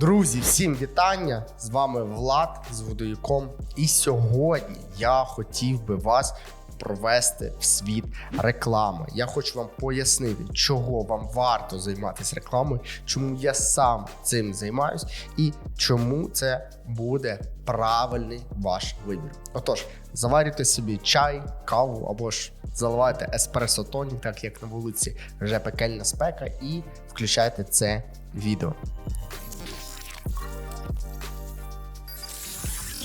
Друзі, всім вітання! З вами Влад з водоюком. І сьогодні я хотів би вас провести в світ реклами. Я хочу вам пояснити, чого вам варто займатися рекламою, чому я сам цим займаюсь і чому це буде правильний ваш вибір. Отож, заварюйте собі чай, каву або ж заливайте еспресо тоні, так як на вулиці вже пекельна спека, і включайте це відео.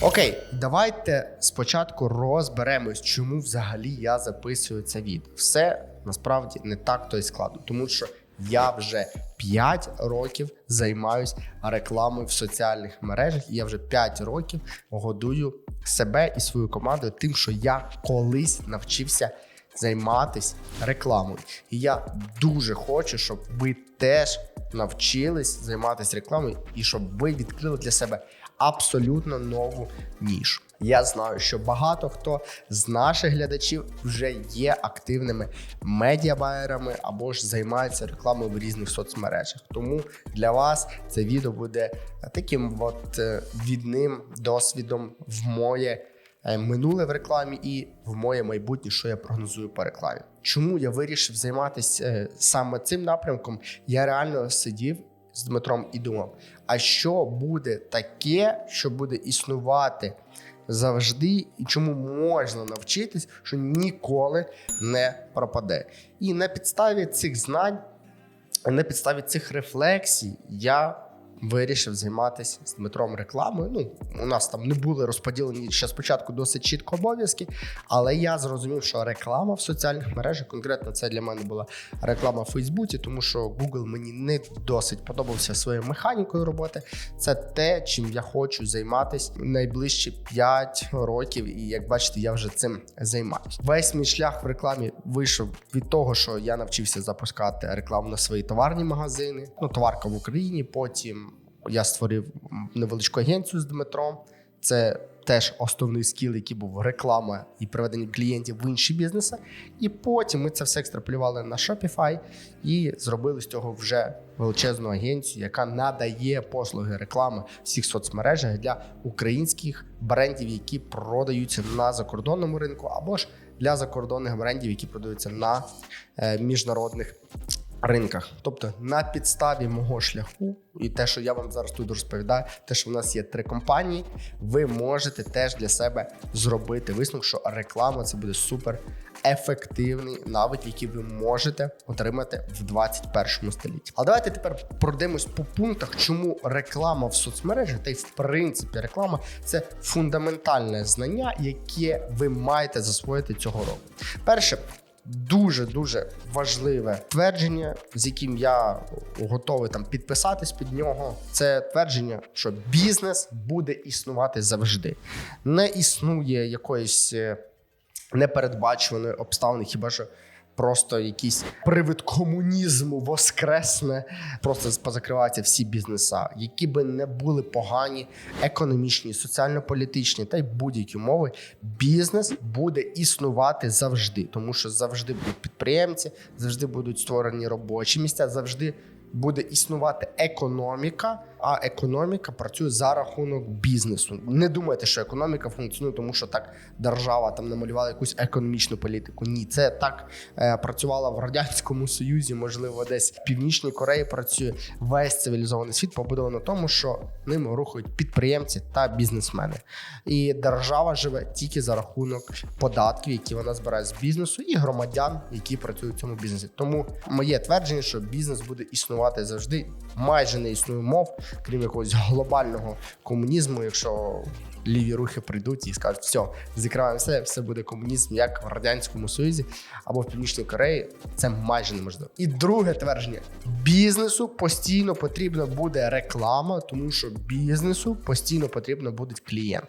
Окей, давайте спочатку розберемось, чому взагалі я записую це відео. Все насправді не так то й складно, тому що я вже 5 років займаюсь рекламою в соціальних мережах, і я вже 5 років годую себе і свою команду тим, що я колись навчився займатися рекламою. І я дуже хочу, щоб ви теж навчились займатися рекламою і щоб ви відкрили для себе абсолютно нову нішу. Я знаю, що багато хто з наших глядачів вже є активними медіабайерами або ж займаються рекламою в різних соцмережах. Тому для вас це відео буде таким от е, відним досвідом в моє е, минуле в рекламі і в моє майбутнє, що я прогнозую по рекламі. Чому я вирішив займатися е, саме цим напрямком? Я реально сидів з Дмитром і думав: а що буде таке, що буде існувати завжди, і чому можна навчитись, що ніколи не пропаде? І на підставі цих знань, на підставі цих рефлексій, я вирішив займатися з Дмитром рекламою. Ну, у нас там не були розподілені ще спочатку досить чітко обов'язки, але я зрозумів, що реклама в соціальних мережах, конкретно це для мене була реклама в Фейсбуці, тому що Google мені не досить подобався своєю механікою роботи. Це те, чим я хочу займатися найближчі 5 років. І як бачите, я вже цим займаюся. Весь мій шлях в рекламі вийшов від того, що я навчився запускати рекламу на свої товарні магазини, ну товарка в Україні. Потім я створив невеличку агенцію з Дмитром. Це теж основний скіл, який був реклама і приведення клієнтів в інші бізнеси. І потім ми це все екстраполювали на Shopify і зробили з цього вже величезну агенцію, яка надає послуги реклами всіх соцмережах для українських брендів, які продаються на закордонному ринку, або ж для закордонних брендів, які продаються на е, міжнародних ринках. Тобто на підставі мого шляху, і те, що я вам зараз тут розповідаю, те, що в нас є три компанії, ви можете теж для себе зробити висновок, що реклама це буде супер ефективний навик, який ви можете отримати в 21 столітті. А давайте тепер пройдемось по пунктах, чому реклама в соцмережах, та й в принципі реклама це фундаментальне знання, яке ви маєте засвоїти цього року. Перше, дуже дуже важливе твердження, з яким я готовий там підписатись під нього. Це твердження, що бізнес буде існувати завжди. Не існує якоїсь е, непередбачуваної обставини, хіба що. Просто якийсь привид комунізму воскресне, просто позакриваються всі бізнеса, які би не були погані, економічні, соціально-політичні та й будь-які умови. Бізнес буде існувати завжди, тому що завжди будуть підприємці, завжди будуть створені робочі місця, завжди буде існувати економіка, а економіка працює за рахунок бізнесу. Не думайте, що економіка функціонує, тому що так держава там намалювала якусь економічну політику. Ні, це так е, працювала в радянському союзі, можливо, десь в північній Кореї працює весь цивілізований світ, побудований на тому, що ними рухають підприємці та бізнесмени. І держава живе тільки за рахунок податків, які вона збирає з бізнесу, і громадян, які працюють в цьому бізнесі. Тому моє твердження, що бізнес буде існувати завжди, майже не існує мов крім якогось глобального комунізму, якщо ліві рухи прийдуть і скажуть, все, закриваємо все, все буде комунізм, як в радянському союзі або в північній Кореї. Це майже неможливо. І друге твердження: бізнесу постійно потрібна буде реклама, тому що бізнесу постійно потрібно буде клієнт.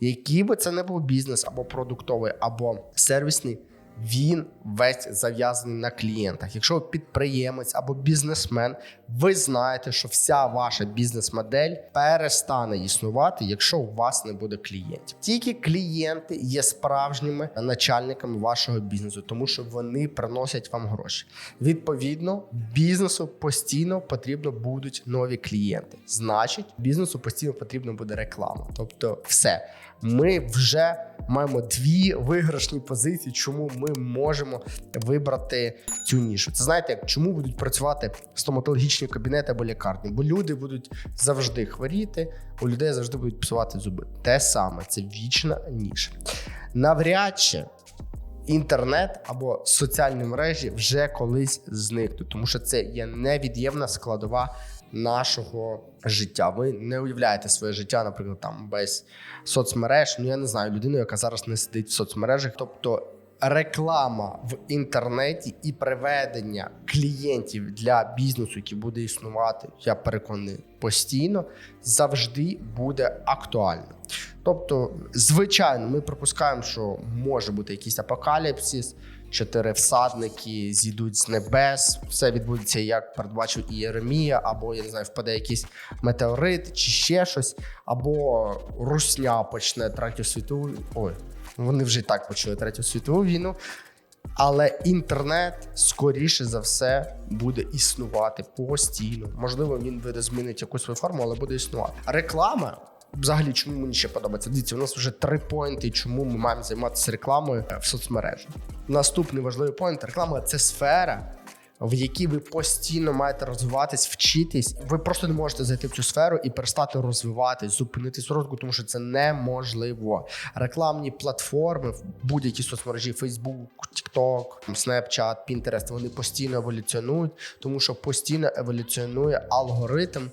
Який би це не був бізнес або продуктовий, або сервісний, він весь зав'язаний на клієнтах. Якщо ви підприємець або бізнесмен, ви знаєте, що вся ваша бізнес-модель перестане існувати, якщо у вас не буде клієнтів. Тільки клієнти є справжніми начальниками вашого бізнесу, тому що вони приносять вам гроші. Відповідно, бізнесу постійно потрібно будуть нові клієнти. Значить, бізнесу постійно потрібна буде реклама. Тобто, все. Ми вже маємо дві виграшні позиції, чому ми можемо вибрати цю нішу. Це знаєте, чому будуть працювати стоматологічні кабінети або лікарні? Бо люди будуть завжди хворіти, у людей завжди будуть псувати зуби. Те саме, це вічна ніша. Навряд чи інтернет або соціальні мережі вже колись зникнуть, тому що це є невід'ємна складова нашого життя. Ви не уявляєте своє життя, наприклад, там без соцмереж. Ну я не знаю людину, яка зараз не сидить в соцмережах. Тобто реклама в інтернеті і приведення клієнтів для бізнесу, який буде існувати, я переконаний, постійно завжди буде актуально. Тобто, звичайно, ми припускаємо, що може бути якийсь апокаліпсис, чотири всадники зійдуть з небес. Все відбудеться, як передбачив і Єремія, або я не знаю, впаде якийсь метеорит чи ще щось, або Русня почне третю світову. Ой, вони вже і так почали третю світову війну. Але інтернет скоріше за все буде існувати постійно. Можливо, він буде змінити якусь свою форму, але буде існувати. Реклама. Взагалі, чому мені ще подобається? Дивіться, у нас вже три поінти, чому ми маємо займатися рекламою в соцмережах. Наступний важливий поінт реклама це сфера, в якій ви постійно маєте розвиватись, вчитись. Ви просто не можете зайти в цю сферу і перестати розвиватись, зупинитись розвитку, тому що це неможливо. Рекламні платформи в будь-якій соцмережі Facebook, TikTok, Snapchat, Pinterest, вони постійно еволюціонують, тому що постійно еволюціонує алгоритм.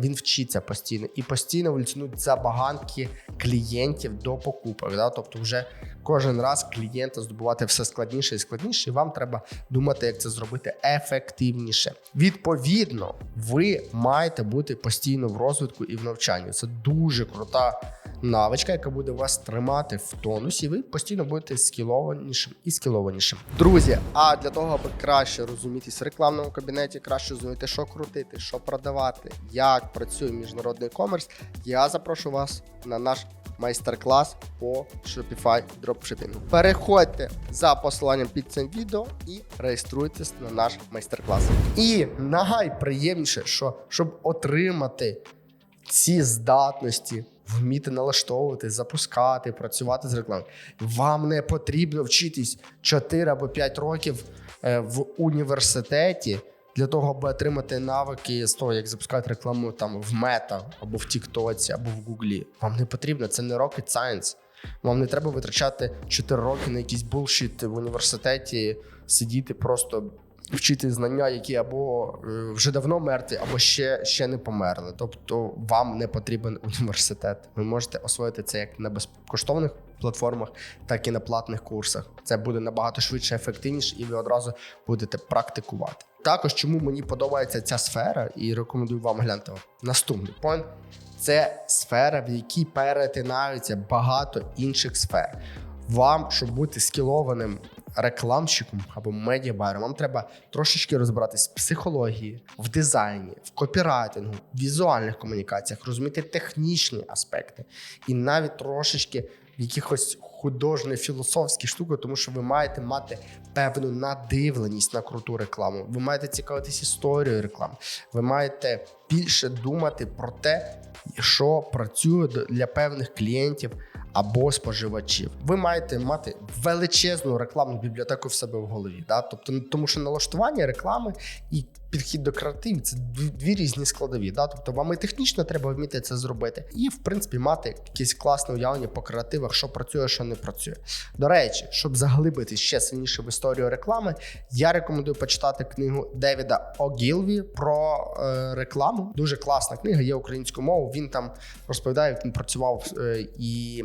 Він вчиться постійно і постійно еволюціонують забаганки клієнтів до покупок. Да? Тобто, вже кожен раз клієнта здобувати все складніше і складніше, і вам треба думати, як це зробити ефективніше. Відповідно, ви маєте бути постійно в розвитку і в навчанні. Це дуже крута навичка, яка буде вас тримати в тонусі. Ви постійно будете скілованішим і скілованішим. Друзі, а для того, аби краще розумітись в рекламному кабінеті, краще розуміти, що крутити, що продавати, як працює міжнародний комерс, я запрошую вас на наш майстер-клас по Shopify дропшипінгу. Переходьте за посиланням під цим відео і реєструйтесь на наш майстер-клас. І найприємніше, що щоб отримати ці здатності. Вміти налаштовувати, запускати, працювати з рекламою. Вам не потрібно вчитись 4 або 5 років е, в університеті для того, аби отримати навики з того, як запускати рекламу там в Мета або в Тіктоці, або в Гуглі. Вам не потрібно, це не rocket science. Вам не треба витрачати 4 роки на якийсь булшіт в університеті, сидіти просто. Вчити знання, які або е, вже давно мертві, або ще ще не померли. Тобто вам не потрібен університет. Ви можете освоїти це як на безкоштовних платформах, так і на платних курсах. Це буде набагато швидше, ефективніше, і ви одразу будете практикувати. Також чому мені подобається ця сфера, і рекомендую вам глянути наступний point. Це сфера, в якій перетинаються багато інших сфер. Вам, щоб бути скілованим рекламщиком або медіабайером, вам треба трошечки розбиратись в психології, в дизайні, в копірайтингу, в візуальних комунікаціях, розуміти технічні аспекти і навіть трошечки в якихось художньо філософські штуки, тому що ви маєте мати певну надивленість на круту рекламу. Ви маєте цікавитись історією реклами. Ви маєте більше думати про те, що працює для певних клієнтів або споживачів. Ви маєте мати величезну рекламну бібліотеку в себе в голові. Да? Тобто, тому що налаштування реклами і підхід до креативів це дві різні складові. Да? Тобто вам і технічно треба вміти це зробити, і в принципі мати якесь класне уявлення по креативах, що працює, що не працює. До речі, щоб заглибити ще сильніше в історію реклами, я рекомендую почитати книгу Девіда Огілві про е, рекламу. Дуже класна книга, є українською мовою. Він там розповідає, як він працював е, і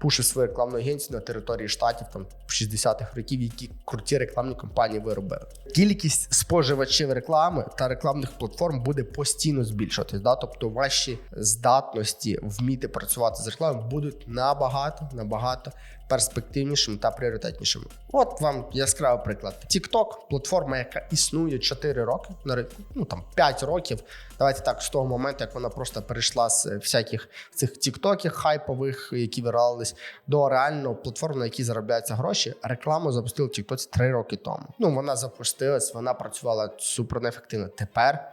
пушить свою рекламну агенцію на території штатів там 60-х років, які круті рекламні компанії виробили. Кількість споживачів реклами та рекламних платформ буде постійно збільшуватись. Да? Тобто ваші здатності вміти працювати з рекламою будуть набагато набагато перспективнішими та пріоритетнішими. От вам яскравий приклад. TikTok – платформа, яка існує 4 роки на ринку, ну там 5 років. Давайте так, з того моменту, як вона просто перейшла з всяких цих тіктоків хайпових, які вирались, до реального платформи, на якій заробляються гроші. Рекламу запустили в TikTok 3 роки тому. Ну вона запустилась, вона працювала супер неефективно. Тепер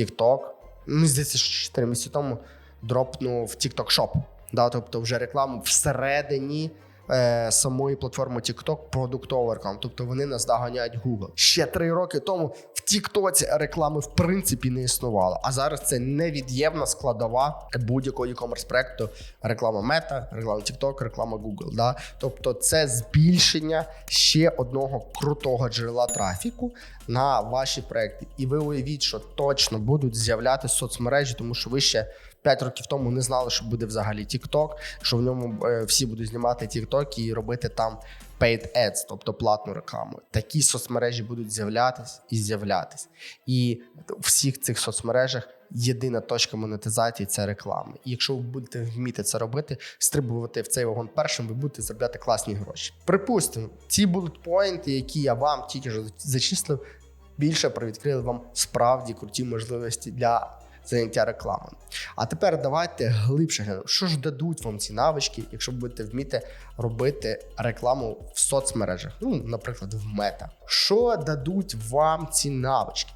TikTok, мені здається, що 4 місяці тому дропнув TikTok Shop. Да, тобто вже рекламу всередині е, самої платформи TikTok продуктову рекламу. Тобто вони нас доганяють Google. Ще три роки тому в TikTok реклами в принципі не існувало. А зараз це невід'ємна складова будь-якого e-commerce проекту. Реклама Meta, реклама TikTok, реклама Google. Да? Тобто це збільшення ще одного крутого джерела трафіку на ваші проекти. І ви уявіть, що точно будуть з'являтися соцмережі, тому що ви ще. 5 років тому не знали, що буде взагалі TikTok, що в ньому е, всі будуть знімати TikTok і робити там paid ads, тобто платну рекламу. Такі соцмережі будуть з'являтись і з'являтись. І у всіх цих соцмережах єдина точка монетизації це реклама. І якщо ви будете вміти це робити, стрибувати в цей вагон першим, ви будете заробляти класні гроші. Припустимо, ці будуть поінти, які я вам тільки що зачислив, більше привідкрили вам справді круті можливості для заняття рекламою. А тепер давайте глибше що ж дадуть вам ці навички, якщо будете вміти робити рекламу в соцмережах, ну, наприклад, в мета. Що дадуть вам ці навички?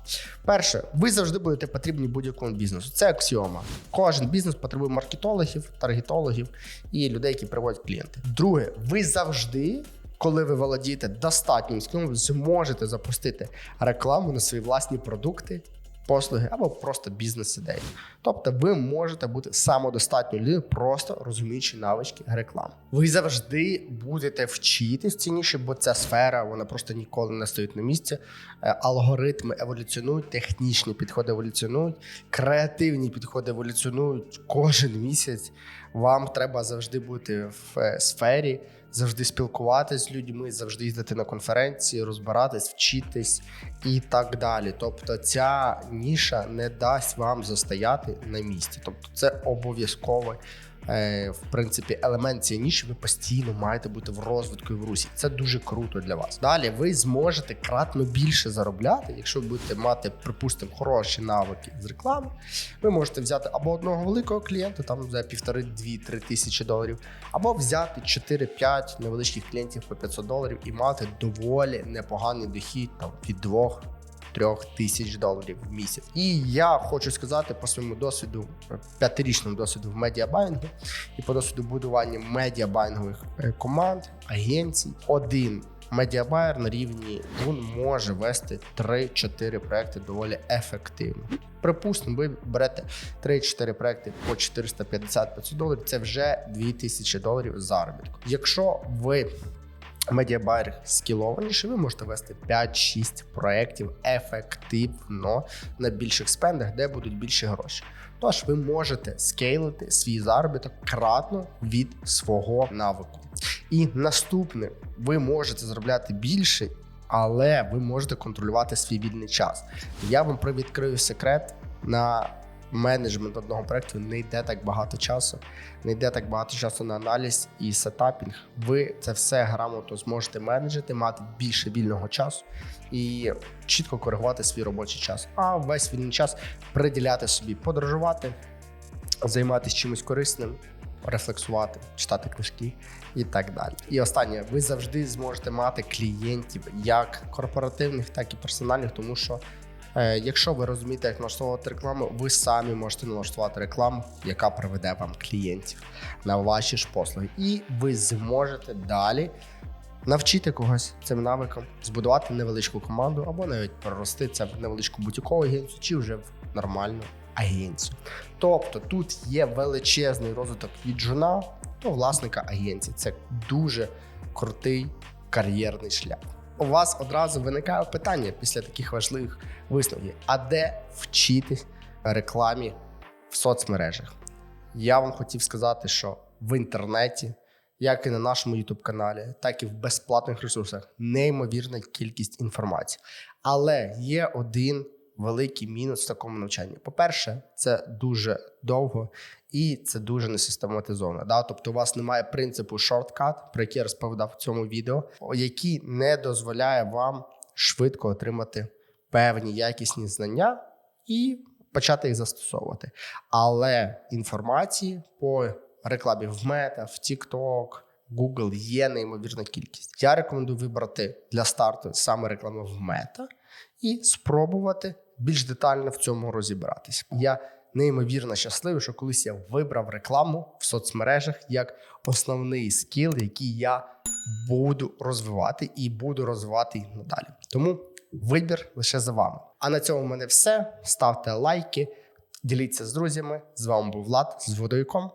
Перше, ви завжди будете потрібні будь-якому бізнесу. Це аксіома. Кожен бізнес потребує маркетологів, таргетологів і людей, які приводять клієнти. Друге, ви завжди. Коли ви володієте достатнім скілом, зможете запустити рекламу на свої власні продукти послуги або просто бізнес-ідеї. Тобто, ви можете бути самодостатньою людиною, просто розуміючи навички реклами. Ви завжди будете вчитись цінніше, бо ця сфера вона просто ніколи не стоїть на місці. Е, алгоритми еволюціонують, технічні підходи еволюціонують, креативні підходи еволюціонують кожен місяць. Вам треба завжди бути в е, сфері завжди спілкуватися з людьми, завжди їздити на конференції, розбиратись, вчитись і так далі. Тобто, ця ніша не дасть вам застояти на місці. Тобто, це обов'язково в принципі, елемент цієї ніші ви постійно маєте бути в розвитку і в русі. Це дуже круто для вас. Далі ви зможете кратно більше заробляти, якщо ви будете мати, припустимо, хороші навики з реклами. Ви можете взяти або одного великого клієнта, там за півтори-дві-три тисячі доларів, або взяти 4-5 невеличких клієнтів по 500 доларів і мати доволі непоганий дохід там від двох трьох тисяч доларів в місяць. І я хочу сказати по своєму досвіду, п'ятирічному досвіду в медіабайнгу і по досвіду будування медіабайнгових е, команд, агенцій, один. Медіабайер на рівні він може вести 3-4 проекти доволі ефективно. Припустимо, ви берете 3-4 проекти по 450-500 доларів. Це вже 2000 доларів заробітку. Якщо ви медіабайер скілованіше, ви можете вести 5-6 проєктів ефективно на більших спендах, де будуть більші гроші. Тож ви можете скейлити свій заробіток кратно від свого навику. І наступне, ви можете заробляти більше, але ви можете контролювати свій вільний час. Я вам привідкрию секрет на менеджмент одного проекту не йде так багато часу, не йде так багато часу на аналіз і сетапінг. Ви це все грамотно зможете менеджити, мати більше вільного часу і чітко коригувати свій робочий час. А весь вільний час приділяти собі, подорожувати, займатися чимось корисним. Рефлексувати, читати книжки і так далі. І останнє, ви завжди зможете мати клієнтів як корпоративних, так і персональних, тому що якщо ви розумієте, як налаштовувати рекламу, ви самі можете налаштувати рекламу, яка приведе вам клієнтів на ваші ж послуги, і ви зможете далі навчити когось цим навикам, збудувати невеличку команду або навіть перерости це в невеличку бутікову агенцію чи вже в нормальну агенцію. Тобто тут є величезний розвиток від жуна до власника агенції. Це дуже крутий кар'єрний шлях у вас одразу виникає питання після таких важливих висновків: а де вчитись рекламі в соцмережах? Я вам хотів сказати, що в інтернеті, як і на нашому youtube каналі, так і в безплатних ресурсах, неймовірна кількість інформації. Але є один великий мінус в такому навчанні. По-перше, це дуже довго і це дуже несистематизовано. Да? Тобто, у вас немає принципу шорткат, про який я розповідав в цьому відео, який не дозволяє вам швидко отримати певні якісні знання і почати їх застосовувати. Але інформації по рекламі в Мета, в TikTok, Google є неймовірна кількість. Я рекомендую вибрати для старту саме рекламу в Мета і спробувати більш детально в цьому розібратись. Я неймовірно щасливий, що колись я вибрав рекламу в соцмережах як основний скіл, який я буду розвивати і буду розвивати надалі. Тому вибір лише за вами. А на цьому в мене все. Ставте лайки, діліться з друзями. З вами був Влад з водойком.